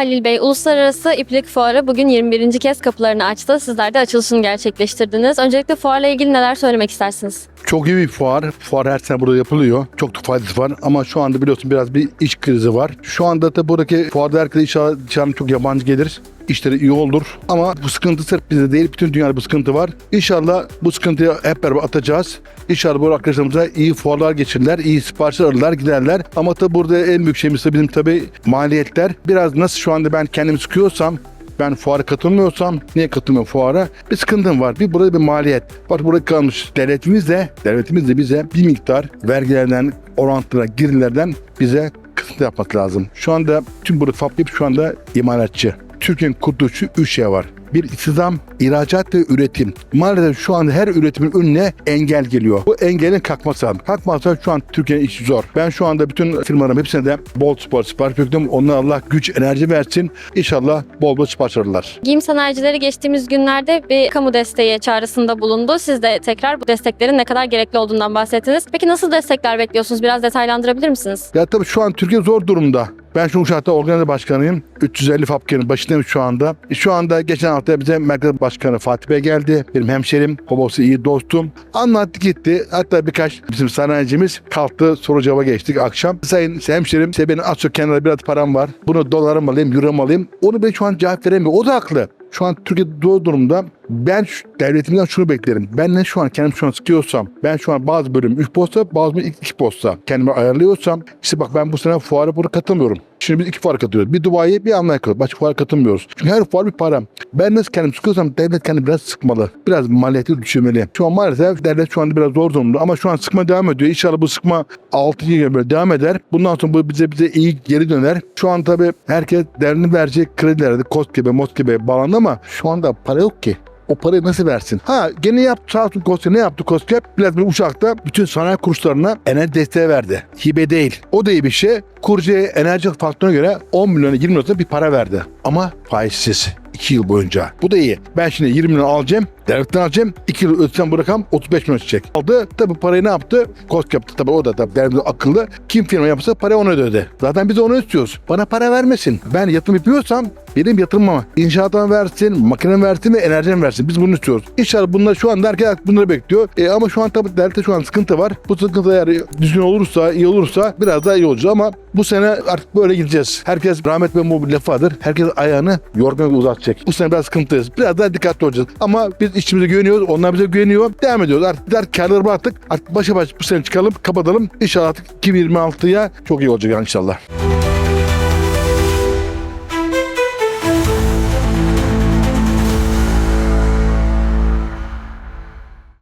Halil Bey, Uluslararası İplik Fuarı bugün 21. kez kapılarını açtı. Sizler de açılışını gerçekleştirdiniz. Öncelikle fuarla ilgili neler söylemek istersiniz? Çok iyi bir fuar. Fuar her sene burada yapılıyor. Çok da faydası var ama şu anda biliyorsun biraz bir iş krizi var. Şu anda da buradaki fuarda herkes inşallah çok yabancı gelir. İşleri iyi olur. Ama bu sıkıntı sırf bizde değil. Bütün dünyada bu sıkıntı var. İnşallah bu sıkıntıyı hep beraber atacağız. İnşallah bu arkadaşlarımıza iyi fuarlar geçirirler. iyi siparişler alırlar giderler. Ama tabii burada en büyük şeyimiz de bizim tabii maliyetler. Biraz nasıl şu anda ben kendimi sıkıyorsam ben fuara katılmıyorsam niye katılmıyorum fuara? Bir sıkıntım var. Bir burada bir maliyet. Bak burada kalmış. Devletimiz de, devletimiz de bize bir miktar vergilerden, orantılara, girdilerden bize kısıtlı yapması lazım. Şu anda tüm burada fabrikası şu anda imalatçı. Türkiye'nin kurtuluşu üç şey var. Bir istihdam, ihracat ve üretim. Maalesef şu anda her üretimin önüne engel geliyor. Bu engelin kalkması lazım. Kalkmazsa şu an Türkiye'nin işi zor. Ben şu anda bütün firmalarım hepsine de bol spor sipariş bekliyorum. Onlara Allah güç, enerji versin. İnşallah bol bol sipariş alırlar. Giyim sanayicileri geçtiğimiz günlerde bir kamu desteği çağrısında bulundu. Siz de tekrar bu desteklerin ne kadar gerekli olduğundan bahsettiniz. Peki nasıl destekler bekliyorsunuz? Biraz detaylandırabilir misiniz? Ya tabii şu an Türkiye zor durumda. Ben şu Uşak'ta organize başkanıyım. 350 fabrikanın başındayım şu anda. Şu anda geçen hafta bize merkez başkanı Fatih Bey geldi. Benim hemşerim, babası iyi dostum. Anlattı gitti. Hatta birkaç bizim sanayicimiz kalktı soru cevaba geçtik akşam. Sayın hemşerim size benim az çok kenarda biraz param var. Bunu dolara mı alayım, euro alayım? Onu ben şu an cevap veremiyor. O da haklı. Şu an Türkiye zor durumda. Ben devletimden şunu beklerim. Ben ne şu an kendim şu an sıkıyorsam, ben şu an bazı bölüm 3 posta, bazı bölüm 2 posta kendime ayarlıyorsam, işte bak ben bu sene fuara burada katılmıyorum. Şimdi biz iki fuara katılıyoruz. Bir Dubai'ye bir Amerika. Başka fuara katılmıyoruz. Çünkü her fuar bir para. Ben nasıl kendim sıkıyorsam devlet kendini biraz sıkmalı. Biraz maliyeti düşürmeli. Şu an maalesef devlet şu anda biraz zor durumda ama şu an sıkma devam ediyor. İnşallah bu sıkma 6 yıl böyle devam eder. Bundan sonra bu bize bize iyi geri döner. Şu an tabii herkes değerini verecek kredilerde KOS gibi, MOS gibi bağlandı ama şu anda para yok ki. O parayı nasıl versin? Ha gene yaptı olsun KOSGEB ne yaptı KOSGEB? Biraz bir uçakta bütün sanayi kurslarına enerji desteği verdi. Hibe değil. O iyi bir şey. Kurucuya enerji faktörüne göre 10 milyona 20 milyona bir para verdi. Ama faizsiz. 2 yıl boyunca. Bu da iyi. Ben şimdi 20 milyon alacağım. Devletten alacağım. 2 yıl ödesem bu rakam 35 milyon çıkacak. Aldı. Tabi parayı ne yaptı? Kosk yaptı. Tabi o da tabi devlet akıllı. Kim firma yapsa para onu ödedi. Zaten biz onu istiyoruz. Bana para vermesin. Ben yatırım yapıyorsam benim yatırımıma inşaattan versin, makine versin ve enerjiden versin. Biz bunu istiyoruz. İnşallah bunlar şu anda herkes bunları bekliyor. E, ama şu an tabii devlette şu an sıkıntı var. Bu sıkıntı eğer düzgün olursa, iyi olursa biraz daha iyi olacak ama bu sene artık böyle gideceğiz. Herkes rahmet ve bir lafı vardır. Herkes ayağını yorgana uzatacak. Bu sene biraz sıkıntıyız. Biraz daha dikkatli olacağız. Ama biz işimize güveniyoruz. Onlar bize güveniyor. Devam ediyoruz. Artık bizler karları bıraktık. Artık başa baş bu sene çıkalım, kapatalım. İnşallah artık 2026'ya çok iyi olacak inşallah.